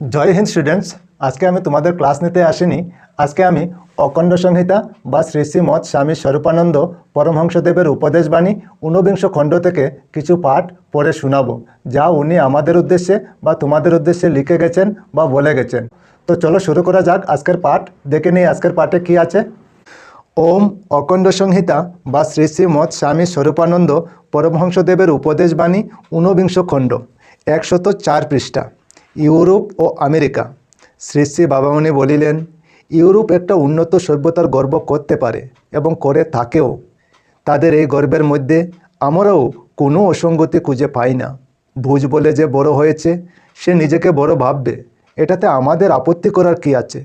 জয় Hind students আজকে আমি তোমাদের ক্লাস নিতে আসিনি। আজকে আমি অখণ্ড সংহিতা বা শ্রী শ্রী মৎ স্বামী স্বরূপানন্দ পরমহংসদেবের উপদেশবাণী ঊনবিংশ খণ্ড থেকে কিছু পাঠ পড়ে শোনাবো, যা উনি আমাদের উদ্দেশ্যে বা তোমাদের উদ্দেশ্যে লিখে গেছেন বা বলে গেছেন। তো চলো শুরু করা যাক আজকের পাঠ। দেখে নিই আজকের পাঠে কি আছে। ওম অখণ্ড সংহিতা বা শ্রী শ্রী মৎ স্বামী স্বরূপানন্দ পরমহংসদেবের উপদেশবাণী ঊনবিংশ খণ্ড, একশত চার পৃষ্ঠা। ইউরোপ ও আমেরিকা। শ্রী শ্রী বাবামণি বলিলেন, ইউরোপ একটা উন্নত সভ্যতার গর্ব করতে পারে এবং করে থাকেও। তাদের এই গর্বের মধ্যে আমরাও কোনো অসঙ্গতি খুঁজে পাই না। ভুজ বলে যে বড় হয়েছে, সে নিজেকে বড় ভাববে। এটাতে আমাদের আপত্তি করার কি আছে?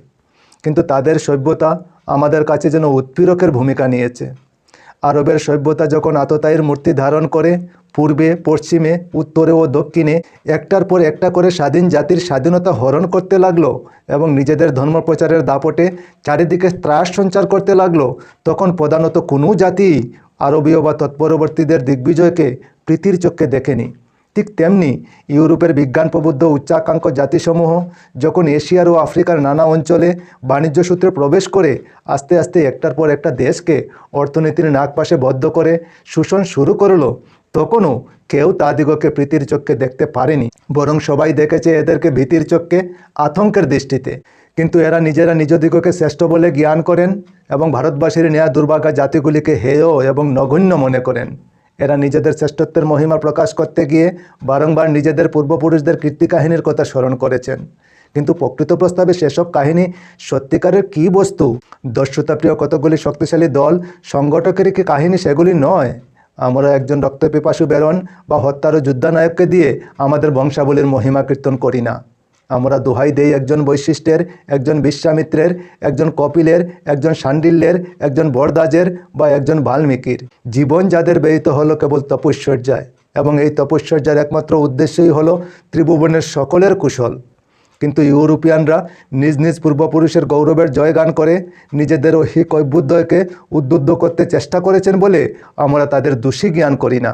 কিন্তু তাদের সভ্যতা আমাদের কাছে যেন উৎপীড়কের ভূমিকা নিয়েছে। আরবের সভ্যতা যখন আততায়ীর মূর্তি ধারণ করে পূর্বে, পশ্চিমে, উত্তরে ও দক্ষিণে, একটার পর একটা করে স্বাধীন জাতির স্বাধীনতা হরণ করতে লাগল এবং নিজেদের ধর্মপ্রচারের দাপটে চারিদিকে ত্রাস সঞ্চার করতে লাগল, তখন প্রধানত কোনো জাতি আরবীয় বা তৎপরবর্তীদের দিগ্বিজয়কে প্রীতির চোখে দেখেনি। ঠিক তেমনি ইউরোপের বিজ্ঞান প্রবুদ্ধ উচ্চাকাঙ্ক্ষ জাতিসমূহ যখন এশিয়ার ও আফ্রিকার নানা অঞ্চলে বাণিজ্য সূত্রে প্রবেশ করে আস্তে আস্তে একটার পর একটা দেশকে অর্থনীতির নাগপাশে বদ্ধ করে শোষণ শুরু করল, তখনও কেউ তাদিগকে প্রীতির চোখে দেখতে পারেনি। বরং সবাই দেখেছে এদেরকে ভীতির চোখে আতঙ্কের দৃষ্টিতে। কিন্তু এরা নিজেরা নিজ দিগকে শ্রেষ্ঠ বলে জ্ঞান করেন এবং ভারতবাসীর নেয়া দুর্ভাগা জাতিগুলিকে হেয় এবং নগণ্য মনে করেন। এরা নিজেদের শ্রেষ্ঠত্বের মহিমা প্রকাশ করতে গিয়ে বারংবার নিজেদের পূর্বপুরুষদের কীর্তি কাহিনীর কথা স্মরণ করেছেন। কিন্তু প্রকৃত প্রস্তাবে সেসব কাহিনী সত্যিকারের কী বস্তু? দস্যুতাপ্রিয় কতগুলি শক্তিশালী দল সংগঠকেরই কি কাহিনী সেগুলি নয়? আমরা একজন রক্তপিপাসু বেরন বা হত্যার যুদ্ধানায়ককে দিয়ে আমাদের বংশাবলীর মহিমা কীর্তন করি না। আমরা দোহাই দেই একজন বৈশিষ্ট্যের, একজন বিশ্বামিত্রের, একজন কপিলের, একজন শান্ডিল্যের একজন বরদাজের বা একজন বাল্মীকির। জীবন যাদের ব্যয়িত হলো কেবল তপস্যর্যায় এবং এই তপস্যর্যার একমাত্র উদ্দেশ্যই হলো ত্রিভুবনের সকলের কুশল। কিন্তু ইউরোপিয়ানরা নিজ নিজ পূর্বপুরুষের গৌরবের জয়গান করে নিজেদের ঐহিক ঐবুদ্ধয়কে উদ্বুদ্ধ করতে চেষ্টা করেছেন বলে আমরা তাদের দোষী জ্ঞান করি না।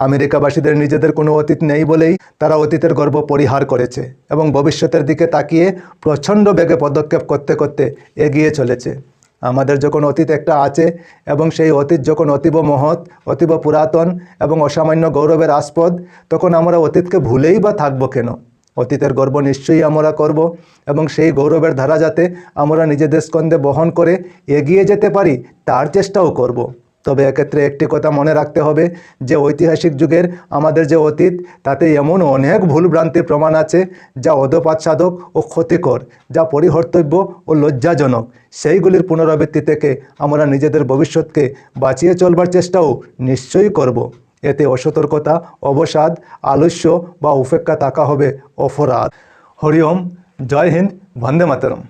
আমেরিকাবাসীদের নিজেদের কোনো অতীত নেই বলেই তারা অতীতের গর্ব পরিহার করেছে এবং ভবিষ্যতের দিকে তাকিয়ে প্রচণ্ড বেগে পদক্ষেপ করতে করতে এগিয়ে চলেছে আমাদের যখন অতীত একটা আছে এবং সেই অতীত যখন অতীব মহৎ, অতীব পুরাতন এবং অসামান্য গৌরবের আস্পদ, তখন আমরা অতীতকে ভুলেই বা থাকব কেন অতীতের গর্ব নিশ্চয়ই আমরা করব এবং সেই গৌরবের ধারা যাতে আমরা নিজেদের স্কন্ধে বহন করে এগিয়ে যেতে পারি, তার চেষ্টাও করব। তবে এক্ষেত্রে একটি কথা মনে রাখতে হবে যে ঐতিহাসিক যুগের আমাদের যে অতীত, তাতে এমন অনেক ভুলভ্রান্তির প্রমাণ আছে যা অধপাত সাধক ও ক্ষতিকর, যা পরিহর্তব্য ও লজ্জাজনক। সেইগুলির পুনরাবৃত্তি থেকে আমরা নিজেদের ভবিষ্যৎকে বাঁচিয়ে চলবার চেষ্টাও নিশ্চয়ই করব। এতে অসতর্কতা, অবসাদ, আলস্য বা উপেক্ষা থাকা হবে অপরাধ। হরিওম জয় হিন্দ, বন্দে মাতরম।